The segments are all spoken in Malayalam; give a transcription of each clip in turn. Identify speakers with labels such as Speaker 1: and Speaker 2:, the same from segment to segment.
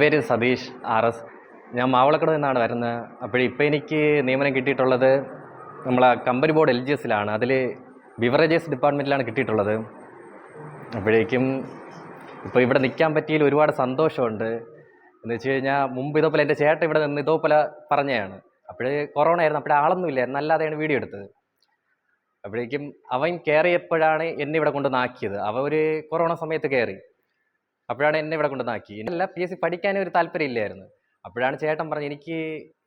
Speaker 1: പേര് സതീഷ് ആർ എസ്. ഞാൻ മാവളക്കട നിന്നാണ് വരുന്നത്. അപ്പോൾ ഇപ്പോൾ എനിക്ക് നിയമനം കിട്ടിയിട്ടുള്ളത് നമ്മളെ കമ്പനി ബോർഡ് എൽ ജി എസിലാണ് അതിൽ ബിവറേജസ് ഡിപ്പാർട്ട്മെന്റിലാണ് കിട്ടിയിട്ടുള്ളത്. അപ്പോഴേക്കും ഇപ്പോൾ ഇവിടെ നിൽക്കാൻ പറ്റിയതിൽ ഒരുപാട് സന്തോഷമുണ്ട്. എന്ന് വെച്ച് കഴിഞ്ഞാൽ മുമ്പ് ഇതേപോലെ എന്റെ ചേട്ടൻ ഇവിടെ നിന്ന് ഇതേപോലെ പറഞ്ഞതാണ്. അപ്പോഴേ കൊറോണ ആയിരുന്നു. അപ്പോഴേ ആളൊന്നും ഇല്ലായിരുന്നു. വീഡിയോ എടുത്തത്. അപ്പോഴേക്കും അവൻ കയറിയപ്പോഴാണ് എന്നെ ഇവിടെ കൊണ്ടുവന്നാക്കിയത് അവ കൊറോണ സമയത്ത് കയറി. അപ്പോഴാണ് എന്നെ ഇവിടെ കൊണ്ടുവന്നാക്കി എന്നല്ല പി എസ് സി പഠിക്കാൻ ഒരു താല്പര്യം ഇല്ലായിരുന്നു. അപ്പോഴാണ് ചേട്ടൻ പറഞ്ഞത് എനിക്ക്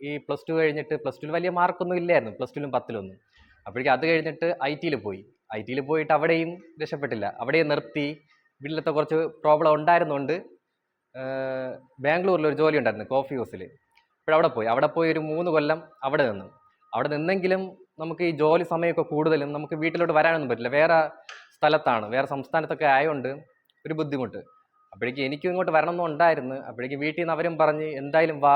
Speaker 1: ഈ പ്ലസ് ടു കഴിഞ്ഞിട്ട് പ്ലസ് ടുവിൽ വലിയ മാർക്കൊന്നും ഇല്ലായിരുന്നു. പ്ലസ് ടുവിലും പത്തിലൊന്നും അപ്പോഴേക്കും അത് കഴിഞ്ഞിട്ട് ഐ ടിയിൽ പോയി. ഐ ടിയിൽ പോയിട്ട് അവിടെയും രക്ഷപ്പെട്ടില്ല. അവിടെയും നിർത്തി. വീട്ടിലത്തെ കുറച്ച് പ്രോബ്ലം ഉണ്ടായിരുന്നുകൊണ്ട് ആഹ് ബാംഗ്ലൂരിൽ ഒരു ജോലി ഉണ്ടായിരുന്നു കോഫി ഹൗസിൽ അപ്പോഴവിടെ പോയി. അവിടെ പോയി ഒരു മൂന്ന് കൊല്ലം അവിടെ നിന്നു. അവിടെ നിന്നെങ്കിലും നമുക്ക് ഈ ജോലി സമയമൊക്കെ കൂടുതലും നമുക്ക് വീട്ടിലോട്ട് വരാനൊന്നും പറ്റില്ല. വേറെ സ്ഥലത്താണ്. വേറെ സംസ്ഥാനത്തൊക്കെ ആയതുകൊണ്ട് ഒരു ബുദ്ധിമുട്ട്. അപ്പോഴേക്കും എനിക്കും ഇങ്ങോട്ട് വരണം എന്നുണ്ടായിരുന്നു അപ്പോഴേക്കും വീട്ടിൽ നിന്ന് അവരും പറഞ്ഞ് എന്തായാലും വാ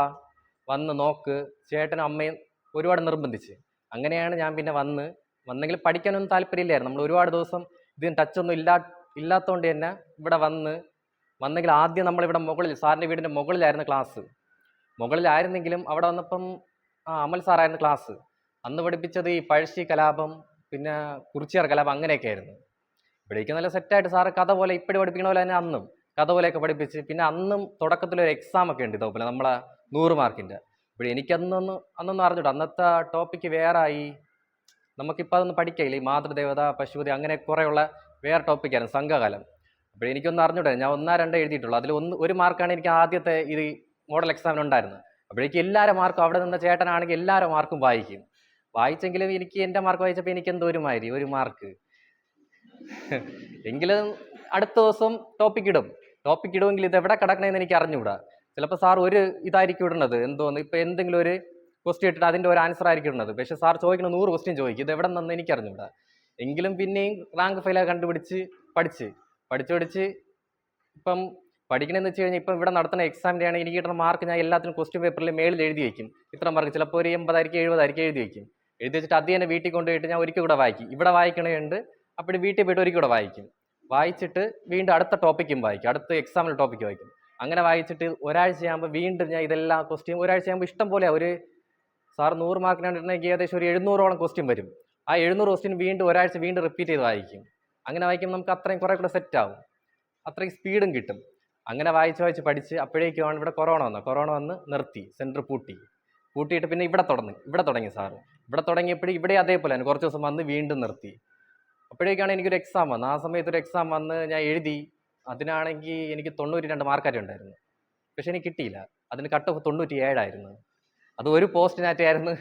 Speaker 1: വന്ന് നോക്ക്. ചേട്ടനും അമ്മയും ഒരുപാട് നിർബന്ധിച്ച്. അങ്ങനെയാണ് ഞാൻ പിന്നെ വന്ന് വന്നെങ്കിൽ പഠിക്കാനൊന്നും താല്പര്യമില്ലായിരുന്നു. നമ്മൾ ഒരുപാട് ദിവസം ഇതിന് ടച്ചൊന്നും ഇല്ലാ ഇല്ലാത്തതുകൊണ്ട് തന്നെ ഇവിടെ വന്ന് വന്നെങ്കിൽ ആദ്യം നമ്മളിവിടെ മുകളിൽ സാറിന്റെ വീടിന്റെ മുകളിലായിരുന്നു ക്ലാസ്. മുകളിലായിരുന്നെങ്കിലും അവിടെ വന്നപ്പം ആ അമൽ സാറായിരുന്നു ക്ലാസ്. അന്ന് പഠിപ്പിച്ചത് ഈ പഴശ്ശി കലാപം പിന്നെ കുറിച്ചിയാർ കലാപം അങ്ങനെയൊക്കെ ആയിരുന്നു ഇവിടേക്ക് നല്ല സെറ്റായിട്ട് സാറ് കഥ പോലെ ഇപ്പോഴും പഠിപ്പിക്കണ പോലെ തന്നെ അന്നും. കഥ പോലെയൊക്കെ പഠിപ്പിച്ച് പിന്നെ അന്നും തുടക്കത്തിൽ ഒരു എക്സാം ഒക്കെ ഉണ്ട് ഇതേപോലെ നമ്മളെ നൂറ് മാർക്കിന്റെ. ഇപ്പോൾ എനിക്കന്നൊന്ന് അന്നൊന്നും അറിഞ്ഞൂടാ. അന്നത്തെ ടോപ്പിക്ക് വേറെ ആയി നമുക്കിപ്പോൾ അതൊന്നും പഠിക്കില്ല ഈ മാതൃദേവത പശുപതി അങ്ങനെ കുറേയുള്ള വേറെ ടോപ്പിക്കായിരുന്നു സംഘകാലം. അപ്പോൾ എനിക്കൊന്നും അറിഞ്ഞൂടാ. ഞാൻ ഒന്നാ രണ്ടേ എഴുതിയിട്ടുള്ളൂ. അതിൽ ഒന്ന് ഒരു മാർക്കാണ് എനിക്ക് ആദ്യത്തെ ഇത് മോഡൽ എക്സാമിന് ഉണ്ടായിരുന്നത്. അപ്പോഴേക്കും എല്ലാവരും മാർക്കും അവിടെ നിന്ന ചേട്ടനാണെങ്കിൽ എല്ലാവരും മാർക്കും വായിക്കും. വായിച്ചെങ്കിലും എനിക്ക് എന്റെ മാർക്ക് വായിച്ചപ്പോൾ എനിക്ക് എന്തോ ഒരു മാതിരി ഒരു മാർക്ക്. എങ്കിലും അടുത്ത ദിവസം ടോപ്പിക് ഇടും. ടോപ്പിക് ഇടുമെങ്കിൽ ഇത് എവിടെ കിടക്കണമെന്ന് എനിക്ക് അറിഞ്ഞുകൂടാ. ചിലപ്പോൾ സാർ ഒരു ഇതായിരിക്കും ഇടുന്നത്. എന്തോന്ന്? ഇപ്പോൾ എന്തെങ്കിലും ഒരു ക്വസ്റ്റ്യൻ ഇട്ടിട്ട് അതിന്റെ ഒരു ആൻസർ ആയിരിക്കും ഇടുന്നത്. പക്ഷേ സാർ ചോദിക്കുന്ന നൂറ് ക്വസ്റ്റ്യൻ ചോദിക്കും. ഇത് എവിടെ നിന്ന് എനിക്ക് അറിഞ്ഞുകൂടാ. എങ്കിലും പിന്നെയും റാങ്ക് ഫെയിലൊക്കെ കണ്ടുപിടിച്ച് പഠിച്ച്. പഠിച്ചു പഠിച്ച് ഇപ്പം പഠിക്കണമെന്ന് വെച്ച് കഴിഞ്ഞാൽ ഇപ്പം ഇവിടെ നടത്തുന്ന എക്സാമിന്റെ ആണെങ്കിൽ എനിക്ക് കിട്ടുന്ന മാർക്ക് ഞാൻ എല്ലാത്തിനും ക്വസ്റ്റ്യൻ പേപ്പറിൽ മേളിൽ എഴുതി വയ്ക്കും ഇത്ര മാർക്ക് ചിലപ്പോൾ ഒരു എൺപതായിരിക്കും എഴുപതായിരിക്കും എഴുതി വയ്ക്കും എഴുതി വെച്ചിട്ട് അത് തന്നെ വീട്ടിൽ കൊണ്ടുപോയിട്ട് ഞാൻ ഒരിക്കൽ കൂടെ വായിക്കും. ഇവിടെ വായിക്കണേ ഉണ്ട് അപ്പോൾ വീട്ടിൽ പോയിട്ട് ഒരിക്കൽ കൂടെ വായിക്കും. വായിച്ചിട്ട് വീണ്ടും അടുത്ത ടോപ്പിക്കും വായിക്കും. അടുത്ത എക്സാമിൽ ടോപ്പിക്ക് വായിക്കും. അങ്ങനെ വായിച്ചിട്ട് ഒരാഴ്ചയാകുമ്പോൾ വീണ്ടും ഞാൻ ഇതെല്ലാം ക്വസ്റ്റ്യൻ ഒരാഴ്ചയാകുമ്പോൾ ഇഷ്ടം പോലെ ഒരു സാർ നൂറ് മാർക്കിനാണ് ഇടണമെങ്കിൽ ഏകദേശം ഒരു എഴുന്നൂറോളം ക്വസ്റ്റ്യൻ വരും. ആ എഴുന്നൂറ് ക്വസ്റ്റ്യൻ വീണ്ടും ഒരാഴ്ച വീണ്ടും റിപ്പീറ്റ് ചെയ്ത് വായിക്കും. അങ്ങനെ വായിക്കുമ്പോൾ നമുക്ക് അത്രയും കുറേ കൂടെ സെറ്റ് ആവും. അത്രയും സ്പീഡും കിട്ടും. അങ്ങനെ വായിച്ച് വായിച്ച് പഠിച്ച് അപ്പോഴേക്കുമാണ് ഇവിടെ കൊറോണ വന്നത്. കൊറോണ വന്ന് നിർത്തി. സെന്റർ പൂട്ടി. പൂട്ടിയിട്ട് പിന്നെ ഇവിടെ തുടങ്ങി. ഇവിടെ തുടങ്ങി സാറ് ഇവിടെ തുടങ്ങിയപ്പോഴും ഇവിടെ അതേപോലെ തന്നെ. കുറച്ച് ദിവസം വന്ന് വീണ്ടും നിർത്തി. അപ്പോഴേക്കാണ് എനിക്കൊരു എക്സാം വന്നത്. ആ സമയത്ത് ഒരു എക്സാം വന്ന് ഞാൻ എഴുതി അതിനാണെങ്കിൽ എനിക്ക് തൊണ്ണൂറ്റി രണ്ട് മാർക്കായിട്ട് ഉണ്ടായിരുന്നു. പക്ഷെ എനിക്ക് കിട്ടിയില്ല. അതിന് കട്ട് തൊണ്ണൂറ്റി ഏഴായിരുന്നു അത് ഒരു പോസ്റ്റിനായിട്ടായിരുന്നു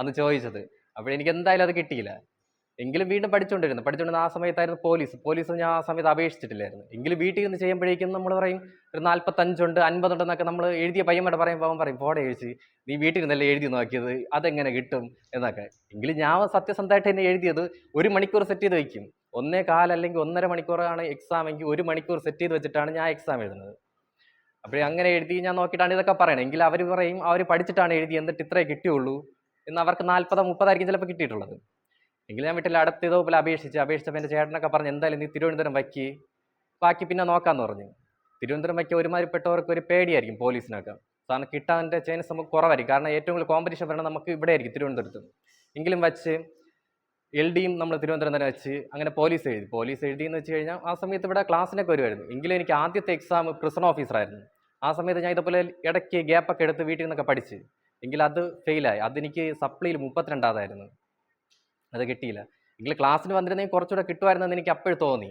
Speaker 1: അന്ന് ചോദിച്ചത്. അപ്പോഴെനിക്ക് എന്തായാലും അത് കിട്ടിയില്ല. എങ്കിലും വീണ്ടും പഠിച്ചുകൊണ്ടിരുന്നു പഠിച്ചുകൊണ്ടിരുന്ന ആ സമയത്തായിരുന്നു പോലീസ്. പോലീസ് ഞാൻ ആ സമയത്ത് അപേക്ഷിച്ചിട്ടില്ലായിരുന്നു. എങ്കിലും വീട്ടിൽ നിന്ന് ചെയ്യുമ്പോഴേക്കും നമ്മൾ പറയും ഒരു നാൽപ്പത്തഞ്ചുണ്ട് അൻപതുണ്ടെന്നൊക്കെ നമ്മൾ എഴുതിയ പയ്യന്മാരെ പറയുമ്പോൾ അവൻ പറയും പോടെ എഴുതി നീ വീട്ടിൽ നിന്നല്ലേ എഴുതി നോക്കിയത്? അതെങ്ങനെ കിട്ടും? എന്നൊക്കെ. എങ്കിലും ഞാൻ സത്യസന്ധമായിട്ട് തന്നെ എഴുതിയത് ഒരു മണിക്കൂർ സെറ്റ് ചെയ്ത് വയ്ക്കും ഒന്നേ കാൽ അല്ലെങ്കിൽ ഒന്നര മണിക്കൂറാണ് എക്സാം എങ്കിൽ ഒരു മണിക്കൂർ സെറ്റ് ചെയ്ത് വെച്ചിട്ടാണ് ഞാൻ എക്സാം എഴുതുന്നത്. അപ്പോൾ അങ്ങനെ എഴുതി ഞാൻ നോക്കിയിട്ടാണ് ഇതൊക്കെ പറയണത് എങ്കിൽ അവർ പറയും അവർ പഠിച്ചിട്ടാണ് എഴുതി എന്നിട്ട് ഇത്രേ കിട്ടിയുള്ളൂ. എന്ന് അവർക്ക് നാൽപ്പതോ മുപ്പതായിരിക്കും ചിലപ്പോൾ കിട്ടിയിട്ടുള്ളത്. എങ്കിലും ഞാൻ വീട്ടിൽ അടുത്ത ഇതേപോലെ അപേക്ഷിച്ച് അപേക്ഷിച്ചപ്പോൾ എന്റെ ചേട്ടനൊക്കെ പറഞ്ഞു എന്തായാലും നീ തിരുവനന്തപുരം വയ്ക്ക്. ബാക്കി പിന്നെ നോക്കാമെന്ന് പറഞ്ഞു. തിരുവനന്തപുരം വയ്ക്കുക ഒരുമാതിരിപ്പെട്ടവർക്ക് ഒരു പേടിയായിരിക്കും പോലീസിനൊക്കെ. കാരണം കിട്ടാന്റെ ചാൻസ് നമുക്ക് കുറവായിരിക്കും. കാരണം ഏറ്റവും കൂടുതൽ കോമ്പറ്റീഷൻ വരണം നമുക്ക് ഇവിടെ ആയിരിക്കും തിരുവനന്തപുരത്ത്. എങ്കിലും വച്ച് എൽ ഡിയും നമ്മൾ തിരുവനന്തപുരം തന്നെ വെച്ച് അങ്ങനെ പോലീസ് എഴുതി. പോലീസ് എഴുതി എന്ന് വെച്ച് കഴിഞ്ഞാൽ ആ സമയത്ത് ഇവിടെ ക്ലാസ്സിനൊക്കെ വരുമായിരുന്നു. എങ്കിലും എനിക്ക് ആദ്യത്തെ എക്സാം പ്രിസൺ ഓഫീസറായിരുന്നു ആ സമയത്ത് ഞാൻ ഇതുപോലെ ഇടയ്ക്ക് ഗ്യാപ്പൊക്കെ എടുത്ത് വീട്ടിൽ നിന്നൊക്കെ പഠിച്ച്. എങ്കിൽ അത് ഫെയിലായി അതെനിക്ക് സപ്ലിയിൽ മുപ്പത്തിരണ്ടാതായിരുന്നു അത് കിട്ടിയില്ല. എങ്കിൽ ക്ലാസ്സിന് വന്നിരുന്നെങ്കിൽ കുറച്ചുകൂടെ കിട്ടുമായിരുന്നെന്ന് എനിക്ക് അപ്പോഴും തോന്നി.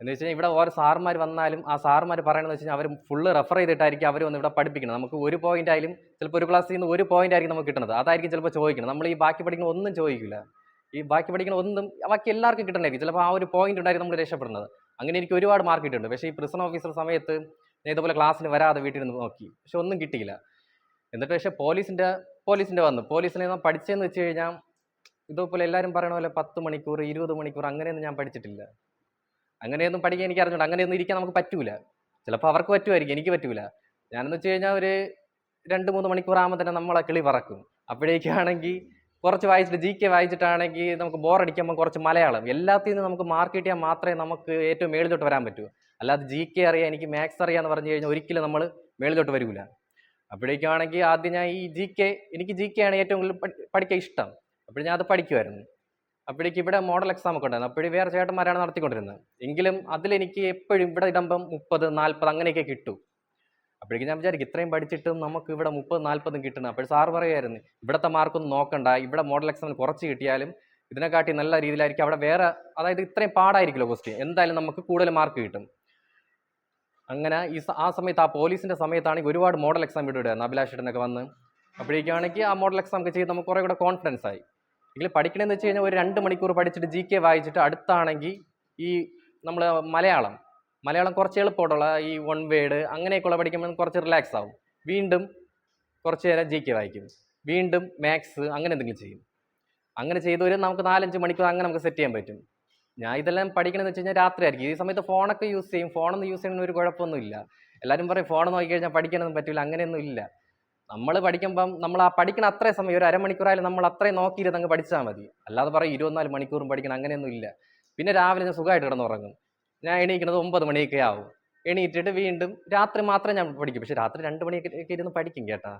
Speaker 1: എന്ന് വെച്ച് കഴിഞ്ഞാൽ ഇവിടെ ഓരോ സാറുമാർ വന്നാലും ആ സാറുമാർ പറയണമെന്ന് വെച്ച് കഴിഞ്ഞാൽ അവർ ഫുള്ള് റെഫർ ചെയ്തിട്ടായിരിക്കും അവർ വന്ന് ഇവിടെ പഠിപ്പിക്കണം നമുക്ക് ഒരു പോയിന്റ് ആയാലും ചിലപ്പോൾ ഒരു ക്ലാസ്സിൽ നിന്ന് ഒരു പോയിന്റ് ആയിരിക്കും നമുക്ക് കിട്ടുന്നത് അതായിരിക്കും ചിലപ്പോൾ ചോദിക്കണം നമ്മൾ ഈ ബാക്കി പഠിക്കുന്ന ഒന്നും ചോദിക്കില്ല. ഈ ബാക്കി പഠിക്കുന്ന ഒന്നും ബാക്കി എല്ലാവർക്കും കിട്ടണമായിരിക്കും ചിലപ്പോൾ ആ ഒരു പോയിന്റ് ഉണ്ടായിരിക്കും നമ്മൾ രക്ഷപ്പെടുന്നത്. അങ്ങനെ എനിക്ക് ഒരുപാട് മാർക്ക് കിട്ടിയിട്ടുണ്ട്. പക്ഷേ ഈ പ്രിസൺ ഓഫീസർ സമയത്ത് ഞാൻ ഇതുപോലെ ക്ലാസ്സിന് വരാതെ വീട്ടിൽ നിന്ന് നോക്കി. പക്ഷെ ഒന്നും കിട്ടിയില്ല. എന്നിട്ട് പക്ഷേ പോലീസിന്റെ പോലീസിന്റെ വന്നു. പോലീസിനെ ഞാൻ പഠിച്ചതെന്ന് വെച്ച് കഴിഞ്ഞാൽ ഇതേപോലെ എല്ലാവരും പറയണ പോലെ പത്ത് മണിക്കൂർ ഇരുപത് മണിക്കൂർ അങ്ങനെയൊന്നും ഞാൻ പഠിച്ചിട്ടില്ല. അങ്ങനെയൊന്നും പഠിക്കാൻ എനിക്ക് അറിഞ്ഞൂടാ. അങ്ങനെയൊന്നും ഇരിക്കാൻ നമുക്ക് പറ്റൂല. ചിലപ്പോൾ അവർക്ക് പറ്റുമായിരിക്കും എനിക്ക് പറ്റൂല. ഞാനെന്ന് വെച്ച് കഴിഞ്ഞാൽ ഒരു രണ്ട് മൂന്ന് മണിക്കൂർ ആകുമ്പോൾ തന്നെ നമ്മളെ കിളി പറക്കും. അപ്പോഴേക്കാണെങ്കിൽ കുറച്ച് വായിച്ചിട്ട് ജി കെ വായിച്ചിട്ടാണെങ്കിൽ നമുക്ക് ബോറടിക്കുമ്പോൾ കുറച്ച് മലയാളം. എല്ലാത്തിൽ നിന്നും നമുക്ക് മാർക്ക് കിട്ടിയാൽ മാത്രമേ നമുക്ക് ഏറ്റവും മേളിലോട്ട് വരാൻ പറ്റൂ. അല്ലാതെ ജി കെ അറിയാം എനിക്ക് മാത്സ് അറിയാന്ന് പറഞ്ഞു കഴിഞ്ഞാൽ ഒരിക്കലും നമ്മൾ മേളിലോട്ട് വരില്ല അപ്പോഴേക്കാണെങ്കിൽ ആദ്യം ഞാൻ ഈ ജി കെ എനിക്ക് ജി കെ ആണ് ഏറ്റവും കൂടുതൽ പഠിക്കാൻ ഇഷ്ടം. അപ്പോൾ ഞാൻ അത് പഠിക്കുമായിരുന്നു അപ്പോഴേക്ക് ഇവിടെ മോഡൽ എക്സാം ഒക്കെ ഉണ്ടായിരുന്നു. അപ്പോഴും വേറെ ചേട്ടന്മാരാണ് നടത്തിക്കൊണ്ടിരുന്നത്. എങ്കിലും അതിലെനിക്ക് എപ്പോഴും ഇവിടെ ഇടുമ്പം മുപ്പത് നാൽപ്പത് അങ്ങനെയൊക്കെ കിട്ടും. അപ്പോഴേക്കും ഞാൻ വിചാരിക്കും ഇത്രയും പഠിച്ചിട്ടും നമുക്ക് ഇവിടെ മുപ്പത് നാൽപ്പതും കിട്ടണം അപ്പോൾ സാർ പറയുമായിരുന്നു ഇവിടുത്തെ മാർക്കൊന്നും നോക്കണ്ട. ഇവിടെ മോഡൽ എക്സാമിന് കുറച്ച് കിട്ടിയാലും ഇതിനെക്കാട്ടി നല്ല രീതിയിലായിരിക്കും. അവിടെ വേറെ അതായത് ഇത്രയും പാടായിരിക്കുമല്ലോ ക്വസ്റ്റ്യൻ എന്തായാലും നമുക്ക് കൂടുതൽ മാർക്ക് കിട്ടും. അങ്ങനെ ഈ ആ സമയത്ത് ആ പോലീസിന്റെ സമയത്താണെങ്കിൽ ഒരുപാട് മോഡൽ എക്സാം വിടുകയായിരുന്നു അഭിലാഷ് ഇടുന്നൊക്കെ വന്ന്. അപ്പോഴേക്കാണെങ്കിൽ ആ മോഡൽ എക്സാം ഒക്കെ ചെയ്ത് നമുക്ക് കുറേ കൂടെ കോൺഫിഡൻസ് ആയി. എങ്കിൽ പഠിക്കണമെന്ന് വെച്ച് കഴിഞ്ഞാൽ ഒരു രണ്ട് മണിക്കൂർ പഠിച്ചിട്ട് ജി കെ വായിച്ചിട്ട് അടുത്താണെങ്കിൽ ഈ നമ്മൾ മലയാളം മലയാളം കുറച്ച് എളുപ്പമുള്ള ഈ വൺ വേഡ് അങ്ങനെയൊക്കെയുള്ള പഠിക്കുമ്പോൾ കുറച്ച് റിലാക്സ് ആവും. വീണ്ടും കുറച്ച് നേരം ജി കെ വായിക്കും. വീണ്ടും മാത്സ് അങ്ങനെ എന്തെങ്കിലും ചെയ്യും. അങ്ങനെ ചെയ്ത് ഒരു നമുക്ക് നാലഞ്ച് മണിക്കൂർ അങ്ങനെ നമുക്ക് സെറ്റ് ചെയ്യാൻ പറ്റും. ഞാൻ ഇതെല്ലാം പഠിക്കണമെന്ന് വെച്ച് കഴിഞ്ഞാൽ രാത്രി ആയിരിക്കും. ഈ സമയത്ത് ഫോണൊക്കെ യൂസ് ചെയ്യും. ഫോണൊന്നും യൂസ് ചെയ്യുന്ന ഒരു കുഴപ്പമൊന്നുമില്ല. എല്ലാവരും പറയും ഫോൺ നോക്കി കഴിഞ്ഞാൽ പഠിക്കാനൊന്നും പറ്റില്ല അങ്ങനെയൊന്നും ഇല്ല. നമ്മൾ പഠിക്കുമ്പം നമ്മൾ ആ പഠിക്കണ അത്രയും സമയം ഒരു അരമണിക്കൂറായാലും നമ്മൾ അത്രയും നോക്കിയിരുന്ന് അങ്ങ് പഠിച്ചാൽ മതി. അല്ലാതെ പറയും ഇരുപത്തിനാല് മണിക്കൂറും പഠിക്കണം അങ്ങനെയൊന്നും ഇല്ല. പിന്നെ രാവിലെ ഞാൻ സുഖമായിട്ട് കിടന്നുറങ്ങും. ഞാൻ എണീക്കുന്നത് ഒമ്പത് മണിയൊക്കെ ആവും. എണീറ്റിട്ട് വീണ്ടും രാത്രി മാത്രമേ ഞാൻ പഠിക്കും. പക്ഷെ രാത്രി രണ്ട് മണിയൊക്കെ ഇരുന്ന് പഠിക്കും കേട്ടാ.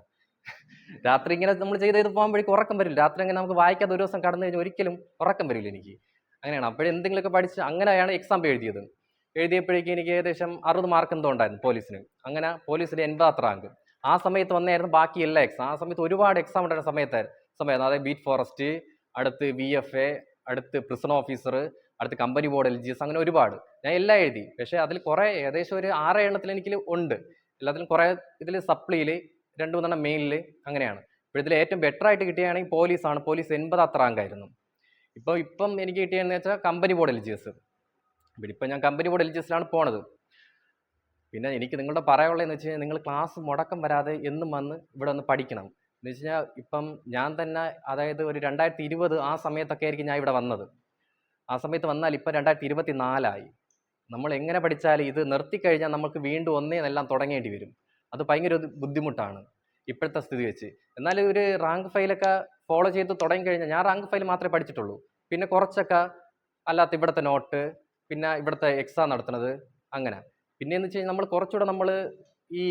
Speaker 1: രാത്രി ഇങ്ങനെ നമ്മൾ ചെയ്ത് ചെയ്ത് പോകുമ്പോഴേക്കും ഉറക്കം വരില്ല. രാത്രി അങ്ങനെ നമുക്ക് വായിക്കാതെ ഒരു ദിവസം കടന്നു കഴിഞ്ഞാൽ ഒരിക്കലും ഉറക്കം വരില്ല എനിക്ക്. അങ്ങനെയാണ്. അപ്പോഴെന്തെങ്കിലുമൊക്കെ പഠിച്ച് അങ്ങനെയാണ് എക്സാം എഴുതിയത്. എഴുതിയപ്പോഴേക്കും എനിക്ക് ഏകദേശം അറുപത് മാർക്ക് എന്തോ ഉണ്ടായിരുന്നു പോലീസിന്. അങ്ങനെ പോലീസിന് എൺപതാത്ര റാങ്ക് ആ സമയത്ത് വന്നായിരുന്നു ബാക്കി എല്ലാ എക്സാം ആ സമയത്ത് ഒരുപാട് എക്സാം ഉണ്ടായിരുന്ന സമയത്തായിരുന്നു. സമയത്ത് അതായത് ബീറ്റ് ഫോറസ്റ്റ് അടുത്ത് വി എഫ് എ അടുത്ത് പ്രിസൺ ഓഫീസർ അടുത്ത് company board L G S അങ്ങനെ ഒരുപാട്. ഞാൻ എല്ലാം എഴുതി. പക്ഷേ അതിൽ കുറേ ഏകദേശം ഒരു ആറ് എണ്ണത്തിൽ എനിക്ക് ഉണ്ട്. എല്ലാത്തിലും കുറേ ഇതിൽ സപ്ലിയിൽ രണ്ട് മൂന്നെണ്ണം മെയിനിൽ അങ്ങനെയാണ്. ഇപ്പോൾ ഇതിൽ ഏറ്റവും ബെറ്റർ ആയിട്ട് കിട്ടിയാണെങ്കിൽ പോലീസാണ്. പോലീസ് എൺപത് റാങ്ക് ആയിരുന്നു. ഇപ്പോൾ ഇപ്പം എനിക്ക് കിട്ടിയതെന്ന് വെച്ചാൽ company board L G S ഇപ്പം ഞാൻ കമ്പനി ബോർഡ് എൽ ജി എസിലാണ് പോണത്. പിന്നെ എനിക്ക് നിങ്ങളുടെ പറയാനുള്ളതെന്ന് വെച്ച് കഴിഞ്ഞാൽ നിങ്ങൾ ക്ലാസ് മുടക്കം വരാതെ എന്നും വന്ന് ഇവിടെ ഒന്ന് പഠിക്കണം. എന്ന് വെച്ച് കഴിഞ്ഞാൽ ഇപ്പം ഞാൻ തന്നെ അതായത് ഒരു രണ്ടായിരത്തി ഇരുപത് ആ സമയത്തൊക്കെ ആയിരിക്കും ഞാൻ ഇവിടെ വന്നത്. ആ സമയത്ത് വന്നാൽ ഇപ്പം രണ്ടായിരത്തി ഇരുപത്തി നാലായി നമ്മൾ എങ്ങനെ പഠിച്ചാലും ഇത് നിർത്തിക്കഴിഞ്ഞാൽ നമുക്ക് വീണ്ടും ഒന്നേ ഒന്നേന്നെല്ലാം തുടങ്ങേണ്ടി വരും. അത് ഭയങ്കര ഒരു ബുദ്ധിമുട്ടാണ് ഇപ്പോഴത്തെ സ്ഥിതി വെച്ച്. എന്നാൽ ഒരു റാങ്ക് ഫയലൊക്കെ ഫോളോ ചെയ്ത് തുടങ്ങി കഴിഞ്ഞാൽ ഞാൻ റാങ്ക് ഫയൽ മാത്രമേ പഠിച്ചിട്ടുള്ളൂ. പിന്നെ കുറച്ചൊക്കെ അല്ലാത്ത ഇവിടുത്തെ നോട്ട് പിന്നെ ഇവിടുത്തെ എക്സാം നടത്തുന്നത് അങ്ങനെ. പിന്നെ എന്ന് വെച്ച് കഴിഞ്ഞാൽ നമ്മൾ കുറച്ചുകൂടെ നമ്മൾ ഈ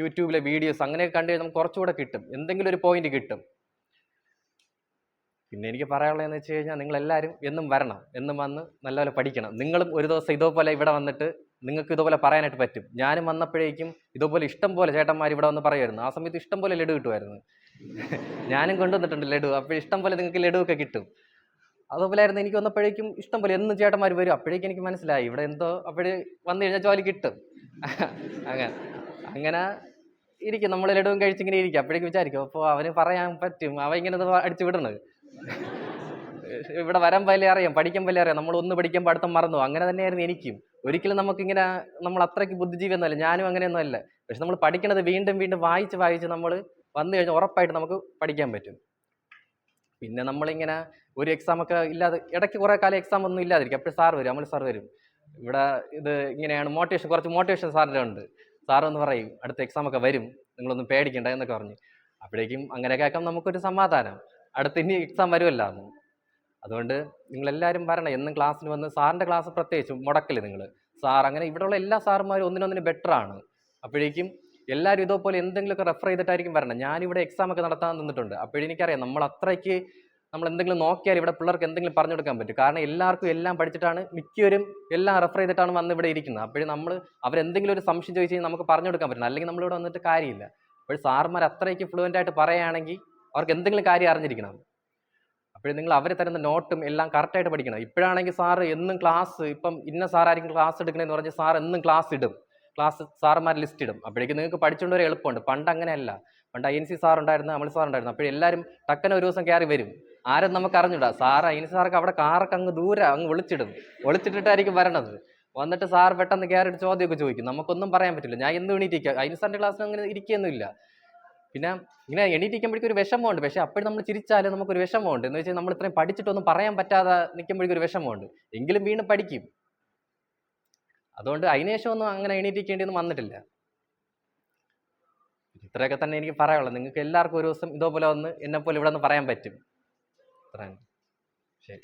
Speaker 1: യൂട്യൂബിലെ വീഡിയോസ് അങ്ങനെയൊക്കെ കണ്ടു കഴിഞ്ഞാൽ നമുക്ക് കുറച്ചുകൂടെ കിട്ടും. എന്തെങ്കിലും ഒരു പോയിന്റ് കിട്ടും. പിന്നെ എനിക്ക് പറയാനുള്ളതെന്ന് വെച്ച് കഴിഞ്ഞാൽ നിങ്ങൾ എല്ലാവരും എന്നും വരണം. എന്നും വന്ന് നല്ലപോലെ പഠിക്കണം. നിങ്ങളും ഒരു ദിവസം ഇതുപോലെ ഇവിടെ വന്നിട്ട് നിങ്ങൾക്ക് ഇതുപോലെ പറയാനായിട്ട് പറ്റും. ഞാനും വന്നപ്പോഴേക്കും ഇതുപോലെ ഇഷ്ടം പോലെ ചേട്ടന്മാർ ഇവിടെ വന്ന് പറയുമായിരുന്നു. ആ സമയത്ത് ഇഷ്ടം പോലെ ലഡു കിട്ടുമായിരുന്നു. ഞാനും കൊണ്ടുവന്നിട്ടുണ്ട് ലഡു. അപ്പോൾ ഇഷ്ടം പോലെ നിങ്ങൾക്ക് ലഡു ഒക്കെ കിട്ടും. അതുപോലെ ആയിരുന്നു എനിക്ക് വന്നപ്പോഴേക്കും ഇഷ്ടം പോലെ എന്നും ചേട്ടന്മാർ വരും. അപ്പോഴേക്കും എനിക്ക് മനസ്സിലായി. ഇവിടെ എന്തോ അപ്പോഴേ വന്നു കഴിഞ്ഞാൽ ജോലി കിട്ടും. അങ്ങനെ അങ്ങനെ ഇരിക്കും. നമ്മൾ ലഡുവും കഴിച്ചിങ്ങനെ ഇരിക്കും. അപ്പോഴേക്കും വിചാരിക്കും അപ്പോൾ അവന് പറയാൻ പറ്റും. അവ ഇങ്ങനെ അടിച്ചു വിടണത് ഇവിടെ വരാൻ പോലെ അറിയാം പഠിക്കാൻ പോലെ അറിയാം. നമ്മൾ ഒന്ന് പഠിക്കുമ്പോൾ അടുത്ത മറന്നു അങ്ങനെ തന്നെയായിരുന്നു എനിക്കും. ഒരിക്കലും നമുക്കിങ്ങനെ നമ്മൾ അത്രയ്ക്ക് ബുദ്ധിജീവി എന്നല്ല ഞാനും അങ്ങനെയൊന്നും അല്ല. പക്ഷെ നമ്മൾ പഠിക്കണത് വീണ്ടും വീണ്ടും വായിച്ച് വായിച്ച് നമ്മൾ വന്നു കഴിഞ്ഞാൽ ഉറപ്പായിട്ട് നമുക്ക് പഠിക്കാൻ പറ്റും. പിന്നെ നമ്മളിങ്ങനെ ഒരു എക്സാം ഒക്കെ ഇല്ലാതെ ഇടയ്ക്ക് കുറേ കാലം എക്സാം ഒന്നും ഇല്ലാതിരിക്കും. അപ്പോൾ സാർ വരും അമൽ സാർ വരും. ഇവിടെ ഇത് ഇങ്ങനെയാണ് മോട്ടിവേഷൻ കുറച്ച് മോട്ടിവേഷൻ സാറിന്റെ ഉണ്ട്. സാറൊന്ന് പറയും അടുത്ത എക്സാം ഒക്കെ വരും നിങ്ങളൊന്നും പേടിക്കണ്ട എന്നൊക്കെ പറഞ്ഞു. അപ്പോഴേക്കും അങ്ങനെ ആക്കാം നമുക്കൊരു സമാധാനം. അടുത്ത് ഇനി എക്സാം വരുമല്ലോ. അതുകൊണ്ട് നിങ്ങളെല്ലാവരും വരണം. എന്നും ക്ലാസ്സിന് വന്ന് സാറിന്റെ ക്ലാസ് പ്രത്യേകിച്ചും മുടക്കില്ല നിങ്ങൾ സാർ അങ്ങനെ ഇവിടെയുള്ള എല്ലാ സാറുമാരും ഒന്നിനൊന്നിന് ബെറ്റർ ആണ്. അപ്പോഴേക്കും എല്ലാവരും ഇതേപോലെ എന്തെങ്കിലുമൊക്കെ റെഫർ ചെയ്തിട്ടായിരിക്കും വരണം. ഞാനിവിടെ എക്സാം ഒക്കെ നടത്താൻ നിന്നിട്ടുണ്ട്. അപ്പോഴെനിക്കറിയാം നമ്മൾ അത്രയ്ക്ക് നമ്മൾ എന്തെങ്കിലും നോക്കിയാൽ ഇവിടെ പിള്ളേർക്ക് എന്തെങ്കിലും പറഞ്ഞു കൊടുക്കാൻ പറ്റും. കാരണം എല്ലാവർക്കും എല്ലാം പഠിച്ചിട്ടാണ് മിക്കവരും എല്ലാം റെഫർ ചെയ്തിട്ടാണ് വന്ന് ഇവിടെ ഇരിക്കുന്നത്. അപ്പോഴും നമ്മൾ അവരെന്തെങ്കിലും ഒരു സംശയം ചോദിച്ചു കഴിഞ്ഞാൽ നമുക്ക് പറഞ്ഞു കൊടുക്കാൻ പറ്റില്ല. അല്ലെങ്കിൽ നമ്മളിവിടെ വന്നിട്ട് കാര്യമില്ല. അപ്പോൾ സാർമാർ അത്രയ്ക്ക് ഫ്ലുവന്റ് ആയിട്ട് പറയുകയാണെങ്കിൽ അവർക്ക് എന്തെങ്കിലും കാര്യം അറിഞ്ഞിരിക്കണം. അപ്പോഴും നിങ്ങൾ അവർ തരുന്ന നോട്ടും എല്ലാം കറക്റ്റായിട്ട് പഠിക്കണം. ഇപ്പോഴാണെങ്കിൽ സാറ് എന്നും ക്ലാസ് ഇപ്പം ഇന്ന സാറായിരിക്കും ക്ലാസ് എടുക്കണമെന്ന് പറഞ്ഞ് സാർ എന്നും ക്ലാസ് ഇടും. ക്ലാസ് സാറുമാർ ലിസ്റ്റ് ഇടും. അപ്പോഴേക്കും നിങ്ങൾക്ക് പഠിച്ചുകൊണ്ട് ഒരു എളുപ്പമുണ്ട്. പണ്ട് അങ്ങനെയല്ല. പണ്ട് ഐ എൻ സി സാർ ഉണ്ടായിരുന്നു അമൽ സാർ ഉണ്ടായിരുന്നു. അപ്പോൾ എല്ലാവരും ടക്കനെ ഒരു ദിവസം കയറി വരും. ആരും നമുക്ക് അറിഞ്ഞൂടാ? സാർ ഐ സാർക്ക് അവിടെ കാറൊക്കെ അങ്ങ് ദൂരെ അങ്ങ് വിളിച്ചിടും. വിളിച്ചിട്ടിട്ടായിരിക്കും വരണത്. വന്നിട്ട് സാർ പെട്ടെന്ന് കയറിയിട്ട് ചോദ്യമൊക്കെ ചോദിക്കും. നമുക്കൊന്നും പറയാൻ പറ്റില്ല. ഞാൻ എന്നും എണീറ്റിരിക്കുക അതിന് സാറിന്റെ ക്ലാസ്സിൽ അങ്ങനെ ഇരിക്കുകയൊന്നുമില്ല പിന്നെ ഇങ്ങനെ എണീറ്റിരിക്കുമ്പോഴേക്കും ഒരു വിഷമമുണ്ട്. പക്ഷേ അപ്പോഴും നമ്മൾ ചിരിച്ചാലും നമുക്കൊരു വിഷമമുണ്ട്. എന്ന് വെച്ചാൽ നമ്മൾ ഇത്രയും പഠിച്ചിട്ടൊന്നും പറയാൻ പറ്റാതെ നിൽക്കുമ്പോഴേക്കും ഒരു വിഷമമുണ്ട്. എങ്കിലും വീണ്ടും പഠിക്കും. അതുകൊണ്ട് അതിനുശേഷം ഒന്നും അങ്ങനെ എണീറ്റിരിക്കേണ്ടിയൊന്നും വന്നിട്ടില്ല. ഇത്രയൊക്കെ തന്നെ എനിക്ക് പറയാനുള്ളത് നിങ്ങൾക്ക് എല്ലാവർക്കും ഒരു ദിവസം ഇതേപോലെ വന്ന് എന്നെപ്പോലെ ഇവിടെ നിന്ന് പറയാൻ പറ്റും. terang. Syek.